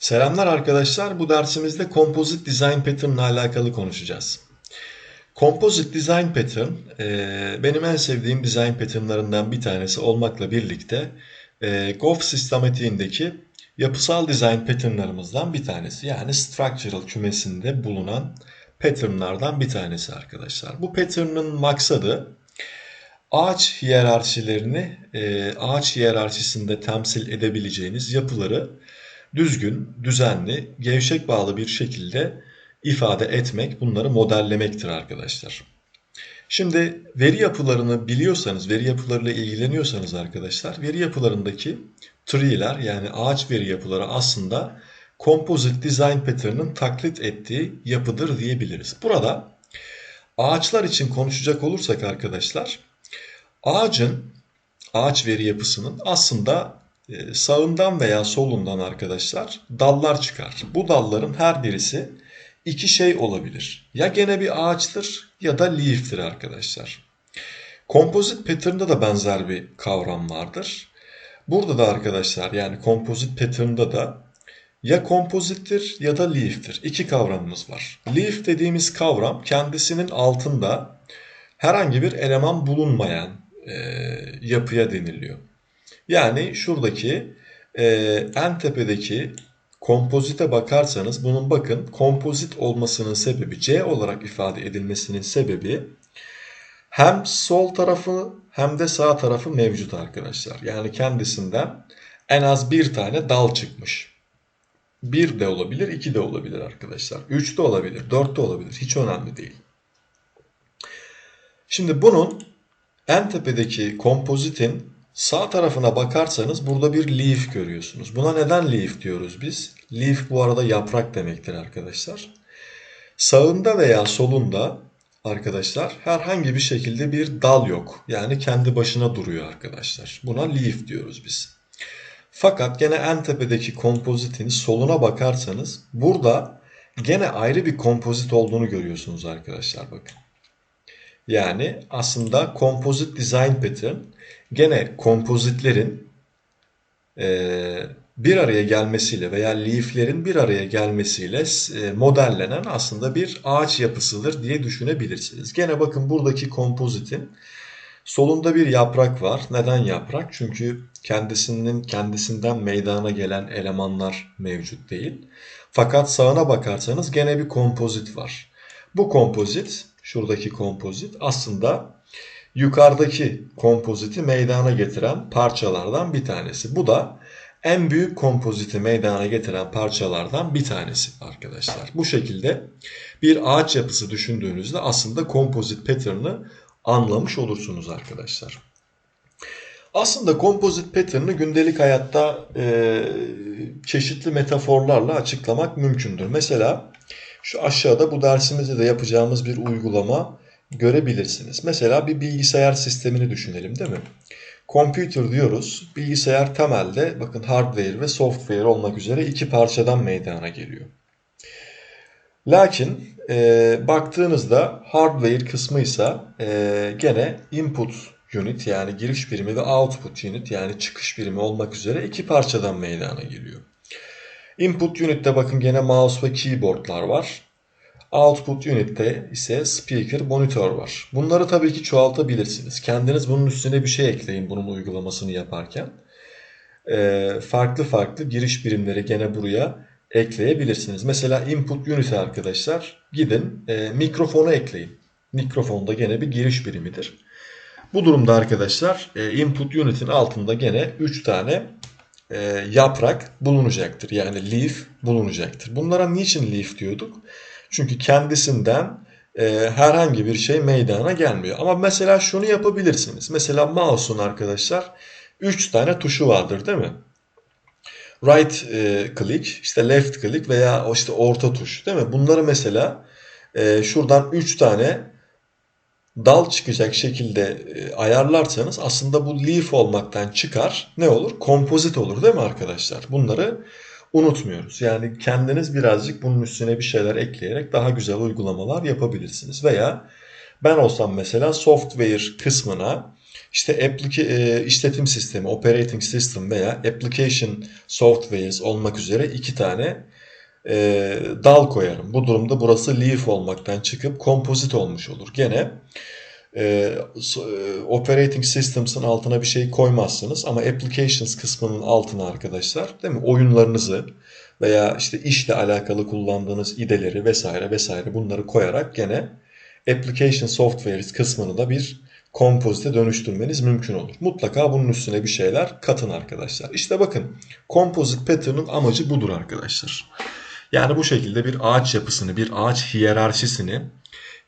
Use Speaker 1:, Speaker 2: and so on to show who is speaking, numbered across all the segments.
Speaker 1: Selamlar arkadaşlar. Bu dersimizde Composite Design Pattern ile alakalı konuşacağız. Composite Design Pattern e, benim en sevdiğim design patternlarından bir tanesi olmakla birlikte e, Goff sistematiğindeki yapısal design patternlarımızdan bir tanesi. Yani structural kümesinde bulunan patternlardan bir tanesi arkadaşlar. Bu pattern'ın maksadı ağaç hiyerarşilerini, e, ağaç hiyerarşisinde temsil edebileceğiniz yapıları düzgün, düzenli, gevşek bağlı bir şekilde ifade etmek, bunları modellemektir arkadaşlar. Şimdi veri yapılarını biliyorsanız, veri yapılarıyla ilgileniyorsanız arkadaşlar, veri yapılarındaki tree'ler yani ağaç veri yapıları aslında Composite Design Pattern'ın taklit ettiği yapıdır diyebiliriz. Burada ağaçlar için konuşacak olursak arkadaşlar, ağacın, ağaç veri yapısının aslında sağından veya solundan arkadaşlar dallar çıkar. Bu dalların her birisi iki şey olabilir. Ya gene bir ağaçtır ya da leaf'tir arkadaşlar. Kompozit pattern'da da benzer bir kavram vardır. Burada da arkadaşlar yani kompozit pattern'da da ya kompozittir ya da leaf'tir. İki kavramımız var. Leaf dediğimiz kavram kendisinin altında herhangi bir eleman bulunmayan e, yapıya deniliyor. Yani şuradaki e, en tepedeki kompozite bakarsanız bunun bakın kompozit olmasının sebebi C olarak ifade edilmesinin sebebi hem sol tarafı hem de sağ tarafı mevcut arkadaşlar. Yani kendisinden en az bir tane dal çıkmış. Bir de olabilir, iki de olabilir arkadaşlar. Üç de olabilir, dört de olabilir. Hiç önemli değil. Şimdi bunun en tepedeki kompozitin Sağ tarafına bakarsanız burada bir leaf görüyorsunuz. Buna neden leaf diyoruz biz? Leaf bu arada yaprak demektir arkadaşlar. Sağında veya solunda arkadaşlar herhangi bir şekilde bir dal yok. Yani kendi başına duruyor arkadaşlar. Buna leaf diyoruz biz. Fakat gene en tepedeki kompozitin soluna bakarsanız burada gene ayrı bir kompozit olduğunu görüyorsunuz arkadaşlar bakın. Yani aslında Composite Design Pattern gene kompozitlerin e, bir araya gelmesiyle veya leaflerin bir araya gelmesiyle e, modellenen aslında bir ağaç yapısıdır diye düşünebilirsiniz. Gene bakın buradaki kompozitin solunda bir yaprak var. Neden yaprak? Çünkü kendisinin kendisinden meydana gelen elemanlar mevcut değil. Fakat sağına bakarsanız gene bir kompozit var. Bu kompozit şuradaki kompozit aslında yukarıdaki kompoziti meydana getiren parçalardan bir tanesi. Bu da en büyük kompoziti meydana getiren parçalardan bir tanesi arkadaşlar. Bu şekilde bir ağaç yapısı düşündüğünüzde aslında kompozit pattern'ı anlamış olursunuz arkadaşlar. Aslında kompozit pattern'ı gündelik hayatta e, çeşitli metaforlarla açıklamak mümkündür. Mesela şu aşağıda bu dersimizde de yapacağımız bir uygulama görebilirsiniz. Mesela bir bilgisayar sistemini düşünelim değil mi? Computer diyoruz. Bilgisayar temelde bakın hardware ve software olmak üzere iki parçadan meydana geliyor. Lakin e, baktığınızda hardware kısmı ise e, gene input unit yani giriş birimi ve output unit yani çıkış birimi olmak üzere iki parçadan meydana geliyor. Input unit'te bakın gene mouse ve keyboardlar var. Output unit'te ise speaker, monitör var. Bunları tabii ki çoğaltabilirsiniz. Kendiniz bunun üstüne bir şey ekleyin bunun uygulamasını yaparken. Ee, farklı farklı giriş birimleri gene buraya ekleyebilirsiniz. Mesela input unit'e arkadaşlar gidin e, mikrofonu ekleyin. Mikrofon da gene bir giriş birimidir. Bu durumda arkadaşlar e, input unit'in altında gene 3 tane e, yaprak bulunacaktır. Yani leaf bulunacaktır. Bunlara niçin leaf diyorduk? Çünkü kendisinden e, herhangi bir şey meydana gelmiyor. Ama mesela şunu yapabilirsiniz. Mesela mouse'un arkadaşlar 3 tane tuşu vardır değil mi? Right e, click, işte left click veya işte orta tuş değil mi? Bunları mesela e, şuradan 3 tane dal çıkacak şekilde e, ayarlarsanız aslında bu leaf olmaktan çıkar. Ne olur? Kompozit olur değil mi arkadaşlar? Bunları unutmuyoruz. Yani kendiniz birazcık bunun üstüne bir şeyler ekleyerek daha güzel uygulamalar yapabilirsiniz. Veya ben olsam mesela software kısmına işte applica- e, işletim sistemi, operating system veya application softwares olmak üzere iki tane e, dal koyarım. Bu durumda burası leaf olmaktan çıkıp composite olmuş olur. Gene e, e, operating systems'ın altına bir şey koymazsınız ama applications kısmının altına arkadaşlar değil mi? Oyunlarınızı veya işte işle alakalı kullandığınız ideleri vesaire vesaire bunları koyarak gene application softwares kısmını da bir kompozite dönüştürmeniz mümkün olur. Mutlaka bunun üstüne bir şeyler katın arkadaşlar. İşte bakın composite pattern'ın amacı budur arkadaşlar. Yani bu şekilde bir ağaç yapısını, bir ağaç hiyerarşisini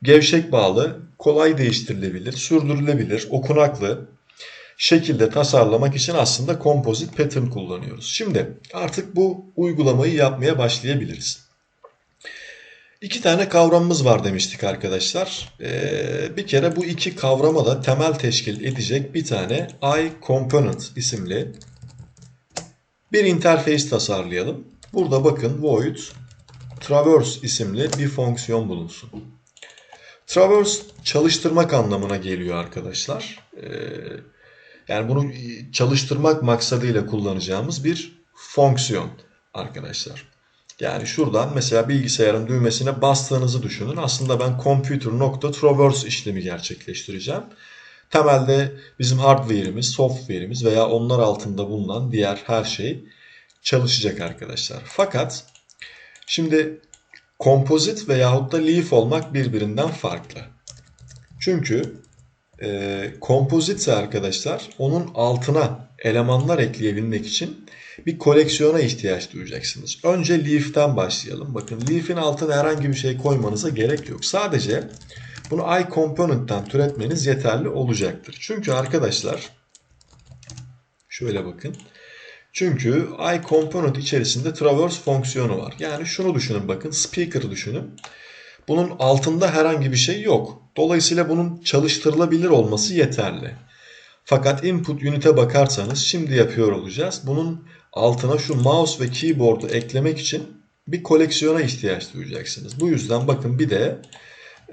Speaker 1: gevşek bağlı, kolay değiştirilebilir, sürdürülebilir, okunaklı şekilde tasarlamak için aslında kompozit pattern kullanıyoruz. Şimdi artık bu uygulamayı yapmaya başlayabiliriz. İki tane kavramımız var demiştik arkadaşlar. Ee, bir kere bu iki kavrama da temel teşkil edecek bir tane iComponent isimli bir interface tasarlayalım. Burada bakın void traverse isimli bir fonksiyon bulunsun. Traverse çalıştırmak anlamına geliyor arkadaşlar. Ee, yani bunu çalıştırmak maksadıyla kullanacağımız bir fonksiyon arkadaşlar. Yani şuradan mesela bilgisayarın düğmesine bastığınızı düşünün. Aslında ben computer.traverse işlemi gerçekleştireceğim. Temelde bizim hardware'imiz, software'imiz veya onlar altında bulunan diğer her şey çalışacak arkadaşlar. Fakat şimdi kompozit veyahut da leaf olmak birbirinden farklı. Çünkü e, kompozitse arkadaşlar onun altına elemanlar ekleyebilmek için bir koleksiyona ihtiyaç duyacaksınız. Önce leaf'ten başlayalım. Bakın leaf'in altına herhangi bir şey koymanıza gerek yok. Sadece bunu iComponent'tan türetmeniz yeterli olacaktır. Çünkü arkadaşlar şöyle bakın. Çünkü iComponent içerisinde traverse fonksiyonu var. Yani şunu düşünün bakın speaker düşünün. Bunun altında herhangi bir şey yok. Dolayısıyla bunun çalıştırılabilir olması yeterli. Fakat input unit'e bakarsanız şimdi yapıyor olacağız. Bunun altına şu mouse ve keyboard'u eklemek için bir koleksiyona ihtiyaç duyacaksınız. Bu yüzden bakın bir de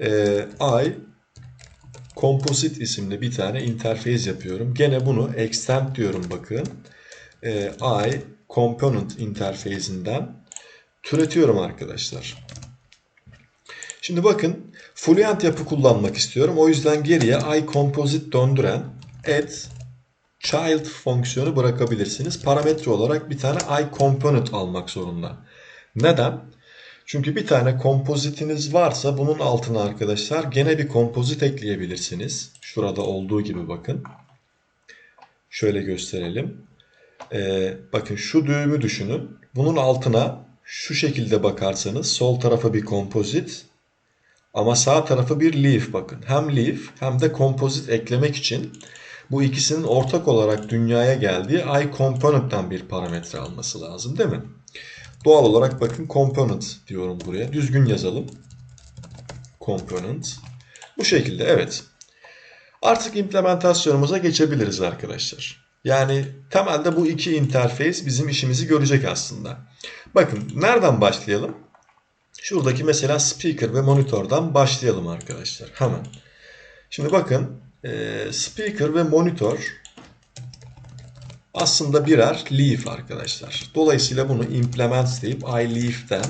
Speaker 1: e, i composite isimli bir tane interface yapıyorum. Gene bunu extend diyorum bakın. E, i component interface'inden türetiyorum arkadaşlar. Şimdi bakın Fluent yapı kullanmak istiyorum. O yüzden geriye iComposite döndüren add child fonksiyonu bırakabilirsiniz. Parametre olarak bir tane iComponent almak zorunda. Neden? Çünkü bir tane kompozitiniz varsa bunun altına arkadaşlar gene bir kompozit ekleyebilirsiniz. Şurada olduğu gibi bakın. Şöyle gösterelim. Ee, bakın şu düğümü düşünün. Bunun altına şu şekilde bakarsanız sol tarafa bir kompozit ama sağ tarafı bir leaf bakın. Hem leaf hem de kompozit eklemek için bu ikisinin ortak olarak dünyaya geldiği iComponent'tan bir parametre alması lazım değil mi? Doğal olarak bakın component diyorum buraya. Düzgün yazalım. Component. Bu şekilde evet. Artık implementasyonumuza geçebiliriz arkadaşlar. Yani temelde bu iki interface bizim işimizi görecek aslında. Bakın nereden başlayalım? Şuradaki mesela speaker ve monitörden başlayalım arkadaşlar. Hemen. Şimdi bakın speaker ve monitör aslında birer leaf arkadaşlar. Dolayısıyla bunu implement deyip iLeaf'ten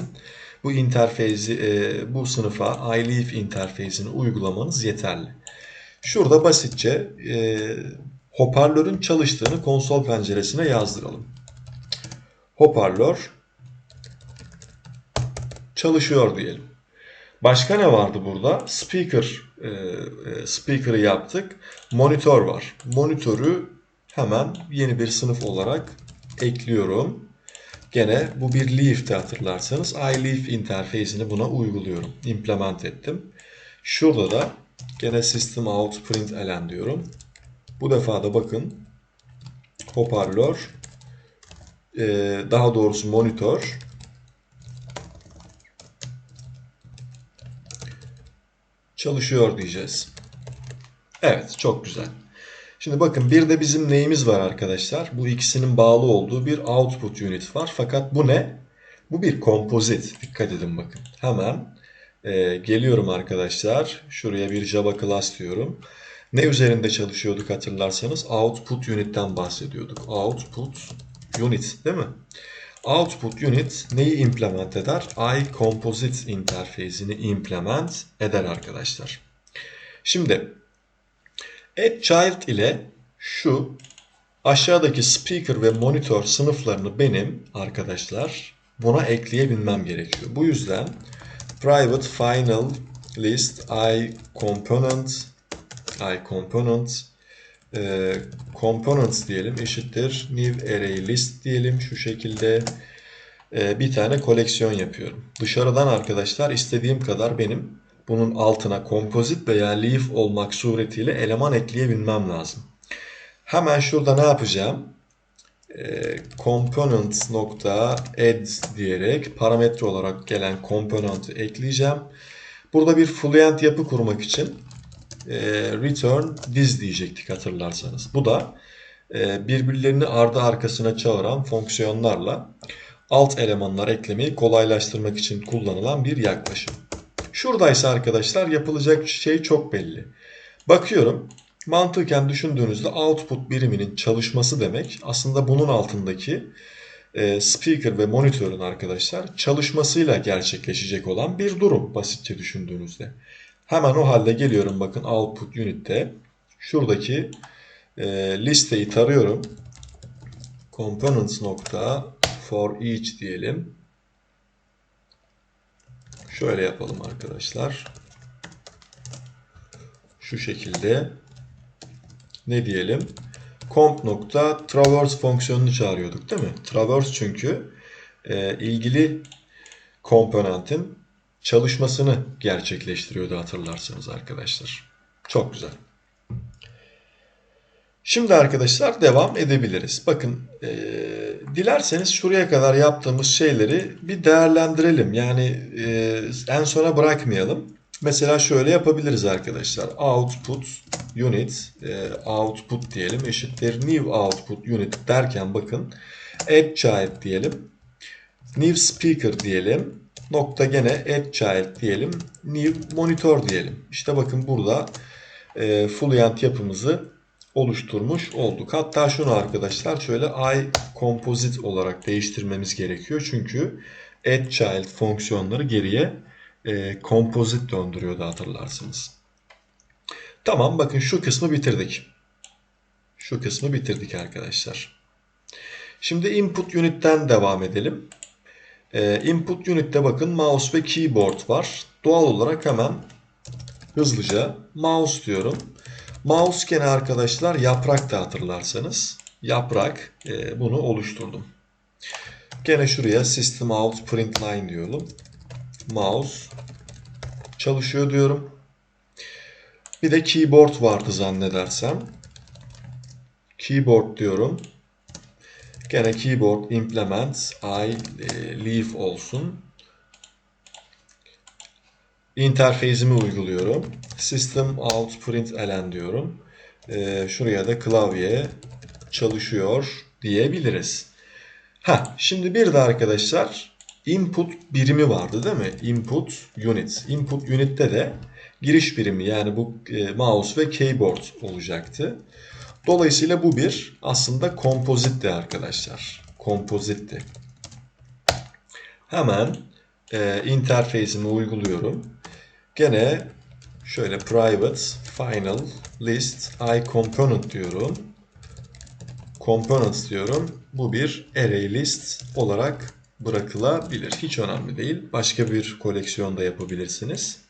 Speaker 1: bu interface'i bu sınıfa iLeaf interface'ini uygulamanız yeterli. Şurada basitçe hoparlörün çalıştığını konsol penceresine yazdıralım. Hoparlör çalışıyor diyelim. Başka ne vardı burada? Speaker speaker'ı yaptık. Monitör var. Monitörü hemen yeni bir sınıf olarak ekliyorum. Gene bu bir leaf'te hatırlarsanız iLeaf interface'ini buna uyguluyorum. Implement ettim. Şurada da gene system out println diyorum. Bu defa da bakın hoparlör daha doğrusu monitör çalışıyor diyeceğiz. Evet çok güzel. Şimdi bakın bir de bizim neyimiz var arkadaşlar? Bu ikisinin bağlı olduğu bir output unit var. Fakat bu ne? Bu bir kompozit. Dikkat edin bakın. Hemen e, geliyorum arkadaşlar. Şuraya bir Java class diyorum. Ne üzerinde çalışıyorduk hatırlarsanız? Output unit'ten bahsediyorduk. Output unit değil mi? Output unit neyi implement eder? iComposite interfeysini implement eder arkadaşlar. Şimdi add child ile şu aşağıdaki speaker ve monitor sınıflarını benim arkadaşlar buna ekleyebilmem gerekiyor. Bu yüzden private final list i component i component e, components diyelim eşittir new array list diyelim şu şekilde e, bir tane koleksiyon yapıyorum. Dışarıdan arkadaşlar istediğim kadar benim bunun altına kompozit veya leaf olmak suretiyle eleman ekleyebilmem lazım. Hemen şurada ne yapacağım? E, components nokta add diyerek parametre olarak gelen component'ı ekleyeceğim. Burada bir fluent yapı kurmak için e, return this diyecektik hatırlarsanız. Bu da e, birbirlerini ardı arkasına çağıran fonksiyonlarla alt elemanlar eklemeyi kolaylaştırmak için kullanılan bir yaklaşım. Şuradaysa arkadaşlar yapılacak şey çok belli. Bakıyorum mantıken düşündüğünüzde output biriminin çalışması demek aslında bunun altındaki e, speaker ve monitörün arkadaşlar çalışmasıyla gerçekleşecek olan bir durum basitçe düşündüğünüzde. Hemen o halde geliyorum bakın output unit'te şuradaki e, listeyi tarıyorum. Components nokta for each diyelim. Şöyle yapalım arkadaşlar. Şu şekilde ne diyelim? comp nokta traverse fonksiyonunu çağırıyorduk değil mi? Traverse çünkü e, ilgili komponentin çalışmasını gerçekleştiriyordu hatırlarsanız arkadaşlar. Çok güzel. Şimdi arkadaşlar devam edebiliriz. Bakın e, dilerseniz şuraya kadar yaptığımız şeyleri bir değerlendirelim. Yani e, en sona bırakmayalım. Mesela şöyle yapabiliriz arkadaşlar. Output unit e, output diyelim eşittir new output unit derken bakın add child diyelim. New speaker diyelim. Nokta gene add child diyelim. New monitor diyelim. İşte bakın burada e, Fluent yapımızı oluşturmuş olduk. Hatta şunu arkadaşlar şöyle i composite olarak değiştirmemiz gerekiyor. Çünkü add child fonksiyonları geriye e, composite döndürüyordu hatırlarsınız. Tamam bakın şu kısmı bitirdik. Şu kısmı bitirdik arkadaşlar. Şimdi input unit'ten devam edelim. Ee, input unit'te bakın mouse ve keyboard var. Doğal olarak hemen hızlıca mouse diyorum. Mouse gene arkadaşlar yaprak da hatırlarsanız. Yaprak e, bunu oluşturdum. Gene şuraya system out print line diyorum. Mouse çalışıyor diyorum. Bir de keyboard vardı zannedersem. Keyboard diyorum. Gene keyboard implement i e, leaf olsun. İnterfeysimi uyguluyorum. System out print elen diyorum. E, şuraya da klavye çalışıyor diyebiliriz. Ha, şimdi bir de arkadaşlar input birimi vardı değil mi? Input unit. Input unit'te de giriş birimi yani bu e, mouse ve keyboard olacaktı. Dolayısıyla bu bir aslında kompozitti arkadaşlar. Kompozitti. Hemen e, interface'imi uyguluyorum. Gene şöyle private final list i component diyorum. Components diyorum. Bu bir array list olarak bırakılabilir. Hiç önemli değil. Başka bir koleksiyonda yapabilirsiniz.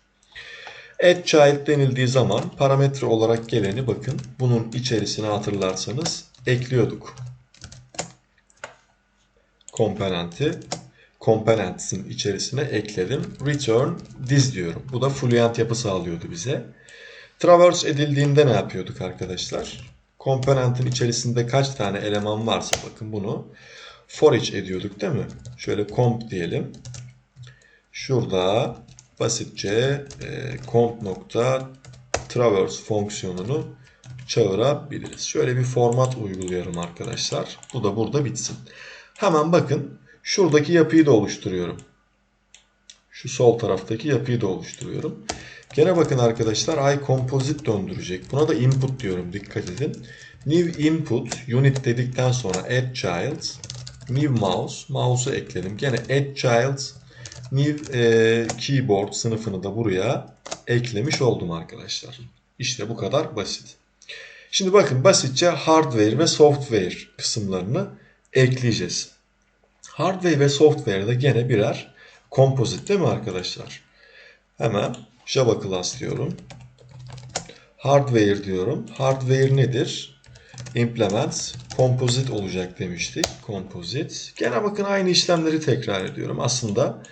Speaker 1: Add child denildiği zaman parametre olarak geleni bakın bunun içerisine hatırlarsanız ekliyorduk. Komponenti components'in içerisine ekledim. Return this diyorum. Bu da fluent yapı sağlıyordu bize. Traverse edildiğinde ne yapıyorduk arkadaşlar? Komponentin içerisinde kaç tane eleman varsa bakın bunu for each ediyorduk değil mi? Şöyle comp diyelim. Şurada basitçe e, comp nokta traverse fonksiyonunu çağırabiliriz. Şöyle bir format uyguluyorum arkadaşlar. Bu da burada bitsin. Hemen bakın şuradaki yapıyı da oluşturuyorum. Şu sol taraftaki yapıyı da oluşturuyorum. Gene bakın arkadaşlar I composite döndürecek. Buna da input diyorum dikkat edin. New input unit dedikten sonra add child new mouse mouse'u ekledim. Gene add child new e, keyboard sınıfını da buraya eklemiş oldum arkadaşlar. İşte bu kadar basit. Şimdi bakın basitçe hardware ve software kısımlarını ekleyeceğiz. Hardware ve software'da gene birer kompozit değil mi arkadaşlar? Hemen Java class diyorum. Hardware diyorum. Hardware nedir? Implement composite olacak demiştik. Composite. Gene bakın aynı işlemleri tekrar ediyorum. Aslında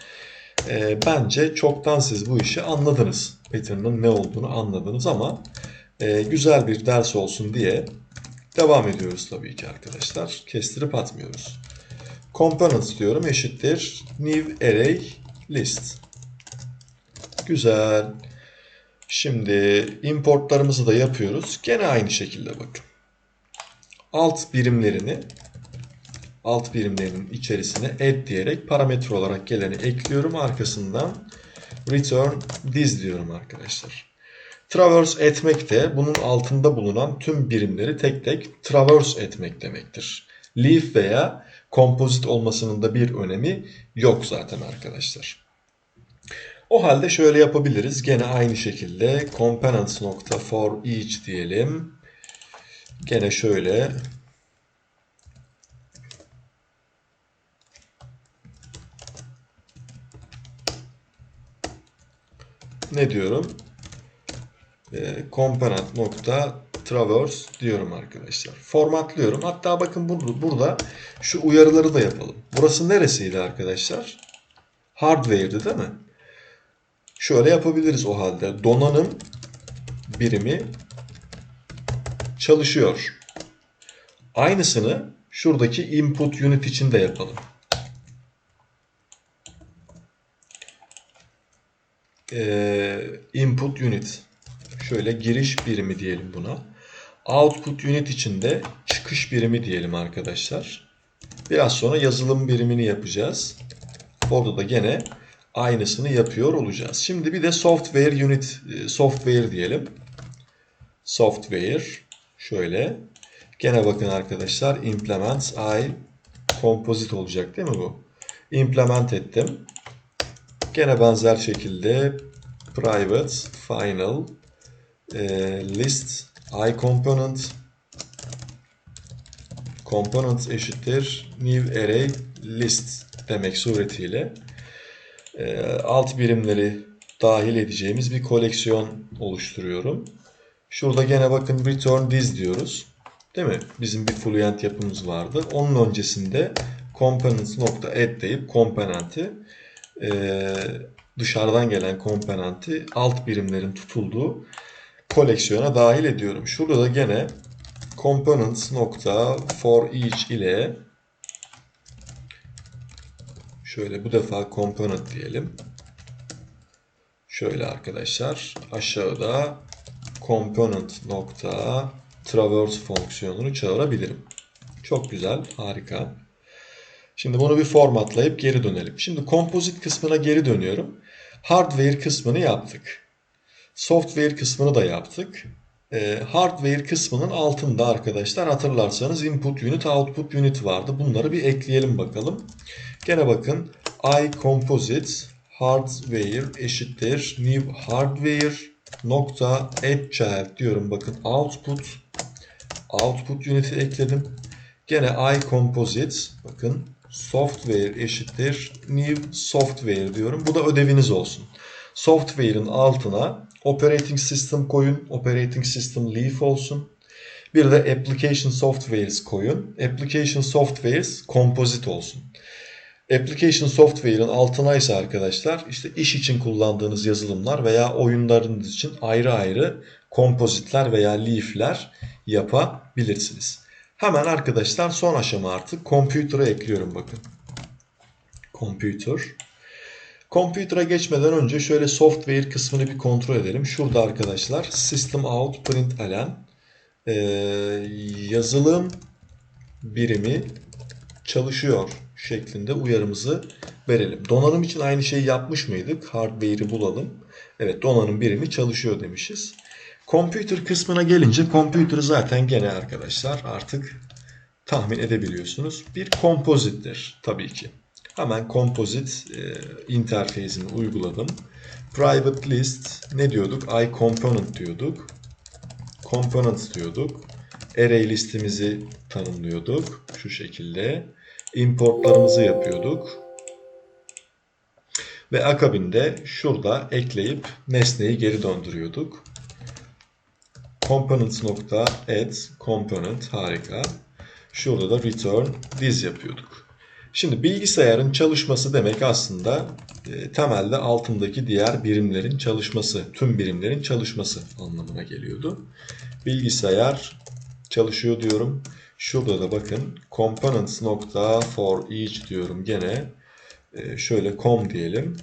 Speaker 1: e, bence çoktan siz bu işi anladınız. Pattern'ın ne olduğunu anladınız ama e, güzel bir ders olsun diye devam ediyoruz tabii ki arkadaşlar. Kestirip atmıyoruz. Components diyorum eşittir new array list. Güzel. Şimdi importlarımızı da yapıyoruz. Gene aynı şekilde bakın. Alt birimlerini alt birimlerinin içerisine add diyerek parametre olarak geleni ekliyorum. Arkasından return this diyorum arkadaşlar. Traverse etmek de bunun altında bulunan tüm birimleri tek tek traverse etmek demektir. Leaf veya kompozit olmasının da bir önemi yok zaten arkadaşlar. O halde şöyle yapabiliriz. Gene aynı şekilde components nokta for each diyelim. Gene şöyle ne diyorum? E, component nokta traverse diyorum arkadaşlar. Formatlıyorum. Hatta bakın burada, burada şu uyarıları da yapalım. Burası neresiydi arkadaşlar? Hardware'di değil mi? Şöyle yapabiliriz o halde. Donanım birimi çalışıyor. Aynısını şuradaki input unit için de yapalım. Ee, input unit. Şöyle giriş birimi diyelim buna. Output unit için de çıkış birimi diyelim arkadaşlar. Biraz sonra yazılım birimini yapacağız. Orada da gene aynısını yapıyor olacağız. Şimdi bir de software unit software diyelim. Software şöyle. Gene bakın arkadaşlar implement i composite olacak değil mi bu? Implement ettim. Gene benzer şekilde private final e, list i component component eşittir new array list demek suretiyle e, alt birimleri dahil edeceğimiz bir koleksiyon oluşturuyorum. Şurada gene bakın return this diyoruz. Değil mi? Bizim bir fluent yapımız vardı. Onun öncesinde components nokta add deyip komponenti e, dışarıdan gelen komponenti alt birimlerin tutulduğu koleksiyona dahil ediyorum. Şurada da gene components nokta for each ile şöyle bu defa component diyelim. Şöyle arkadaşlar aşağıda component nokta traverse fonksiyonunu çağırabilirim. Çok güzel, harika. Şimdi bunu bir formatlayıp geri dönelim. Şimdi kompozit kısmına geri dönüyorum. Hardware kısmını yaptık. Software kısmını da yaptık. Ee, hardware kısmının altında arkadaşlar hatırlarsanız input unit, output unit vardı. Bunları bir ekleyelim bakalım. Gene bakın i composite hardware eşittir new hardware nokta add child diyorum. Bakın output output unit'i ekledim. Gene i composite bakın software eşittir new software diyorum. Bu da ödeviniz olsun. Software'ın altına operating system koyun. Operating system leaf olsun. Bir de application softwares koyun. Application softwares composite olsun. Application software'ın altına ise arkadaşlar işte iş için kullandığınız yazılımlar veya oyunlarınız için ayrı ayrı kompozitler veya leaf'ler yapabilirsiniz. Hemen arkadaşlar son aşama artık computer'a ekliyorum bakın. Computer. Computer'a geçmeden önce şöyle software kısmını bir kontrol edelim. Şurada arkadaşlar system out println ee, yazılım birimi çalışıyor şeklinde uyarımızı verelim. Donanım için aynı şeyi yapmış mıydık? Hardware'i bulalım. Evet donanım birimi çalışıyor demişiz. Computer kısmına gelince computer zaten gene arkadaşlar artık tahmin edebiliyorsunus. Bir kompozittir tabii ki. Hemen kompozit e, interfeysini uyguladım. Private list ne diyorduk? I component diyorduk. Component diyorduk. Array listimizi tanımlıyorduk. Şu şekilde. Importlarımızı yapıyorduk. Ve akabinde şurada ekleyip nesneyi geri döndürüyorduk. Components nokta add component harika. Şurada da return this yapıyorduk. Şimdi bilgisayarın çalışması demek aslında e, temelde altındaki diğer birimlerin çalışması, tüm birimlerin çalışması anlamına geliyordu. Bilgisayar çalışıyor diyorum. Şurada da bakın components nokta for each diyorum gene. E, şöyle com diyelim.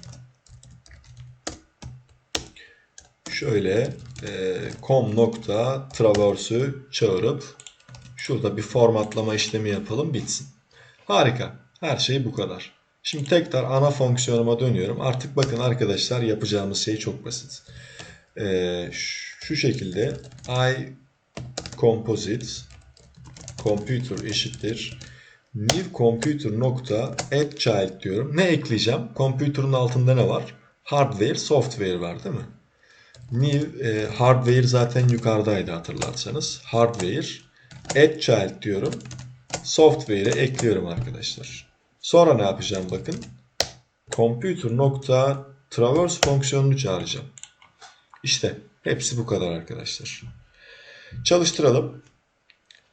Speaker 1: Şöyle e, com nokta traverse'ü çağırıp şurada bir formatlama işlemi yapalım bitsin. Harika. Her şey bu kadar. Şimdi tekrar ana fonksiyonuma dönüyorum. Artık bakın arkadaşlar yapacağımız şey çok basit. Ee, şu şekilde i composite computer eşittir new computer nokta add child diyorum. Ne ekleyeceğim? Computer'ın altında ne var? Hardware, software var değil mi? New e, hardware zaten yukarıdaydı hatırlarsanız. Hardware add child diyorum. Software'e ekliyorum arkadaşlar. Sonra ne yapacağım bakın. Computer nokta traverse fonksiyonunu çağıracağım. İşte hepsi bu kadar arkadaşlar. Çalıştıralım.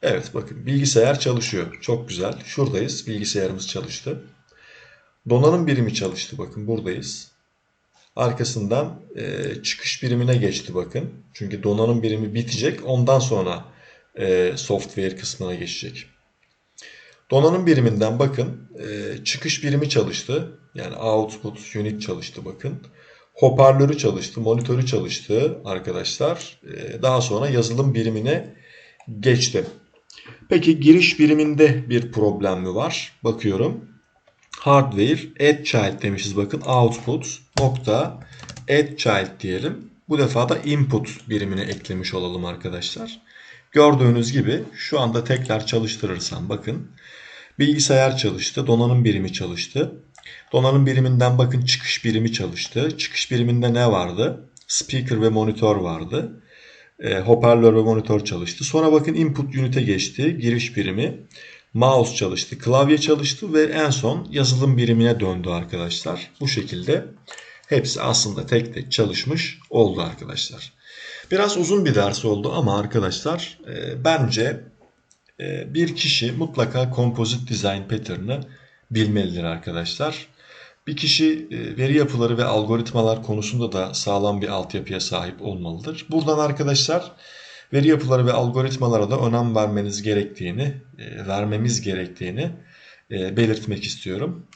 Speaker 1: Evet bakın bilgisayar çalışıyor. Çok güzel. Şuradayız. Bilgisayarımız çalıştı. Donanım birimi çalıştı. Bakın buradayız. Arkasından e, çıkış birimine geçti bakın. Çünkü donanım birimi bitecek. Ondan sonra e, software kısmına geçecek. Donanım biriminden bakın e, çıkış birimi çalıştı. Yani output unit çalıştı bakın. Hoparlörü çalıştı, monitörü çalıştı arkadaşlar. E, daha sonra yazılım birimine geçti. Peki giriş biriminde bir problem mi var? Bakıyorum. Hardware add child demişiz bakın. Output nokta add child diyelim. Bu defa da input birimine eklemiş olalım arkadaşlar. Gördüğünüz gibi şu anda tekrar çalıştırırsam bakın. Bilgisayar çalıştı, donanım birimi çalıştı. Donanım biriminden bakın çıkış birimi çalıştı. Çıkış biriminde ne vardı? Speaker ve monitör vardı. E, hoparlör ve monitör çalıştı. Sonra bakın input unit'e geçti. Giriş birimi. Mouse çalıştı, klavye çalıştı ve en son yazılım birimine döndü arkadaşlar. Bu şekilde hepsi aslında tek tek çalışmış oldu arkadaşlar. Biraz uzun bir ders oldu ama arkadaşlar e, bence e, bir kişi mutlaka Composite Design Pattern'ı bilmelidir arkadaşlar. Bir kişi e, veri yapıları ve algoritmalar konusunda da sağlam bir altyapıya sahip olmalıdır. Buradan arkadaşlar veri yapıları ve algoritmalara da önem vermeniz gerektiğini, e, vermemiz gerektiğini e, belirtmek istiyorum.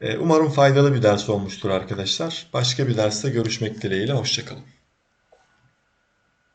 Speaker 1: E, umarım faydalı bir ders olmuştur arkadaşlar. Başka bir derste görüşmek dileğiyle, hoşçakalın.